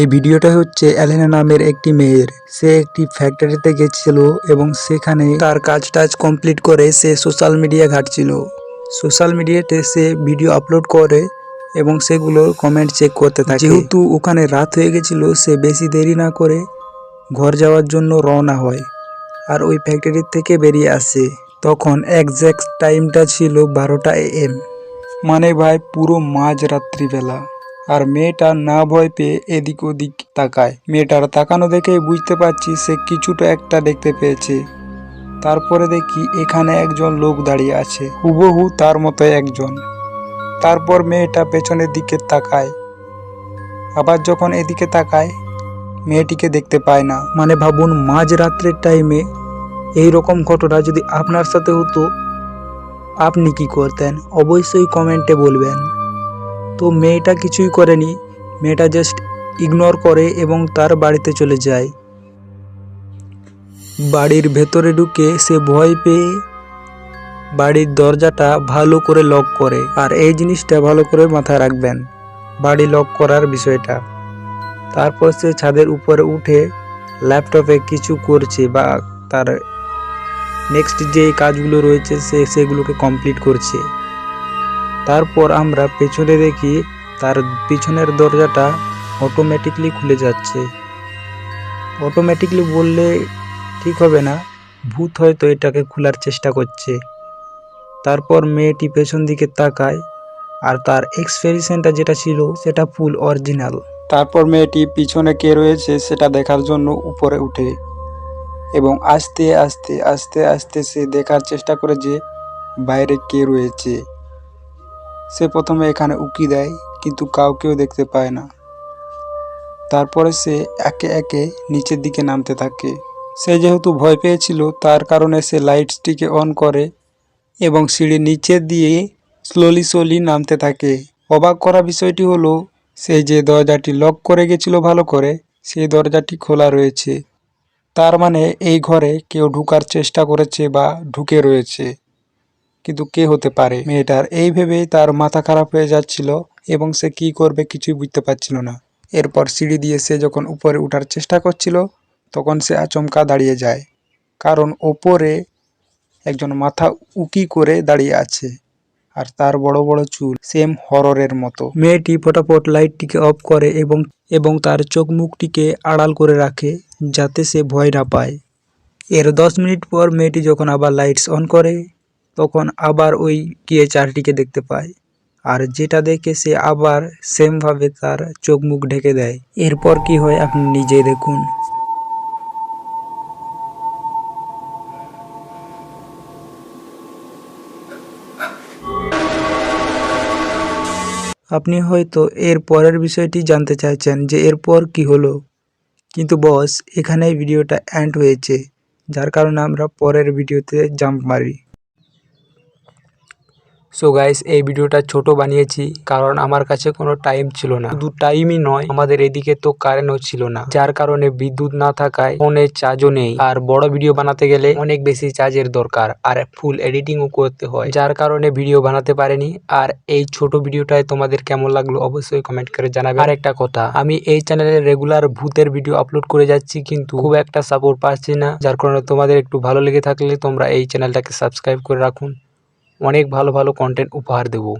এই ভিডিওটা হচ্ছে অ্যালেনা নামের একটি মেয়ের। সে একটি ফ্যাক্টরিতে গেছিল এবং সেখানে তার কাজ টাজ কমপ্লিট করে সে সোশ্যাল মিডিয়া ঘাটছিল। সোশ্যাল মিডিয়াতে সে ভিডিও আপলোড করে এবং সেগুলো কমেন্ট চেক করতে থাকে। যেহেতু ওখানে রাত হয়ে গেছিল, সে বেশি দেরি না করে ঘর যাওয়ার জন্য রওনা হয় আর ওই ফ্যাক্টরি থেকে বেরিয়ে আসে। তখন একজ্যাক্ট টাইমটা ছিল বারোটা এ এম মানে ভাই, পুরো মাঝ রাত্রিবেলা। আর মেয়েটা না ভয় পেয়ে এদিক ওদিক তাকায়। মেয়েটার তাকানো দেখে বুঝতে পারছি সে কিছুটা একটা দেখতে পেয়েছে। তারপরে দেখি এখানে একজন লোক দাঁড়িয়ে আছে, হুবহু তার মতো একজন। তারপর মেয়েটা পেছনের দিকে তাকায়। আবার যখন এদিকে তাকায়, মেয়েটিকে দেখতে পায় না। মানে ভাবুন মাঝ রাত্রের টাইমে এই রকম ঘটনা যদি আপনার সাথে হতো, আপনি কি করতেন? অবশ্যই কমেন্টে বলবেন। তো মেয়েটা কিছুই করেনি। মেয়েটা জাস্ট ইগনোর করে এবং তার বাড়িতে চলে যায়। বাড়ির ভেতরে ঢুকে সে ভয় পেয়ে বাড়ির দরজাটা ভালো করে লক করে। আর এই জিনিসটা ভালো করে মাথায় রাখবেন, বাড়ি লক করার বিষয়টা। তারপর সে ছাদের উপরে উঠে ল্যাপটপে কিছু করছে বা তার নেক্সট যে কাজগুলো রয়েছে সে সেগুলোকে কমপ্লিট করছে। তারপর আমরা পেছনে দেখি তার পিছনের দরজাটা অটোমেটিকলি খুলে যাচ্ছে। অটোমেটিকলি বললে ঠিক হবে না, ভূত হয়তো এটাকে খোলার চেষ্টা করছে। তারপর মেয়েটি পেছন দিকে তাকায় আর তার এক্সপ্রেশনটা যেটা ছিল সেটা ফুল অরিজিনাল তারপর মেয়েটি পিছনে কে রয়েছে সেটা দেখার জন্য উপরে উঠে এবং আস্তে আস্তে আস্তে আস্তে সে দেখার চেষ্টা করে যে বাইরে কে রয়েছে। সে প্রথমে এখানে উকি দেয়, কিন্তু কাউকেও দেখতে পায় না। তারপরে সে একে একে নিচের দিকে নামতে থাকে। সে যেহেতু ভয় পেয়েছিল, তার কারণে সে লাইটসটিকে অন করে এবং সিঁড়ি নিচে দিয়ে স্লোলি স্লোলি নামতে থাকে। অবাক করা বিষয়টি হলো, সে যে দরজাটি লক করে গেছিল ভালো করে, সেই দরজাটি খোলা রয়েছে। তার মানে এই ঘরে কেউ ঢুকার চেষ্টা করেছে বা ঢুকে রয়েছে। কিন্তু কে হতে পারে? মেয়েটার। এই ভেবেই তার মাথা খারাপ হয়ে যাচ্ছিল এবং সে কি করবে কিছুই বুঝতে পারছিল না। এরপর সিঁড়ি দিয়ে সে যখন উপরে ওঠার চেষ্টা করছিল, তখন সে আচমকা দাঁড়িয়ে যায়। কারণ ওপরে একজন মাথা উকি করে দাঁড়িয়ে আছে আর তার বড় বড় চুল সেম হররের মতো। মেয়েটি ফটাফট লাইটটিকে অফ করে এবং এবং তার চোখ মুখটিকে আড়াল করে রাখে যাতে সে ভয় না পায়। এর দশ মিনিট পর মেয়েটি যখন আবার লাইটস অন করে তখন আবার ওই চারটিকে দেখতে পায়। আর যেটা দেখে সে আবার সেমভাবে তার চোখ মুখ ঢেকে দেয়। এরপর কি হয় আপনি নিজেই দেখুন। আপনি হয়তো এর পরের বিষয়টি জানতে চাইছেন যে এরপর কি হলো। কিন্তু বস, এখানেই ভিডিওটা এন্ড হয়েছে। যার কারণে আমরা পরের ভিডিওতে জাম্প মারি। সো গাইস এই ভিডিওটা ছোট বানিয়েছি কারণ আমার কাছে কোনো টাইম ছিল না। শুধু টাইমই নয়, আমাদের এদিকে তো কারেন্টও ছিল না। যার কারণে বিদ্যুৎ না থাকায় ফোনে চার্জও নেই। আর বড় ভিডিও বানাতে গেলে অনেক বেশি চার্জের দরকার। আর ফুল এডিটিংও করতে হয়। যার কারণে ভিডিও বানাতে পারেনি। আর এই ছোট ভিডিওটায় তোমাদের কেমন লাগল অবশ্যই কমেন্ট করে জানাবে। আর একটা কথা, আমি এই চ্যানেলে রেগুলার ভূতের ভিডিও আপলোড করে যাচ্ছি কিন্তু খুব একটা সাপোর্ট পাচ্ছি না। যার কারণে তোমাদের একটু ভালো লেগে থাকলে তোমরা এই চ্যানেলটাকে সাবস্ক্রাইব করে রাখুন। অনেক ভালো ভালো কন্টেন্ট উপহার দেবো।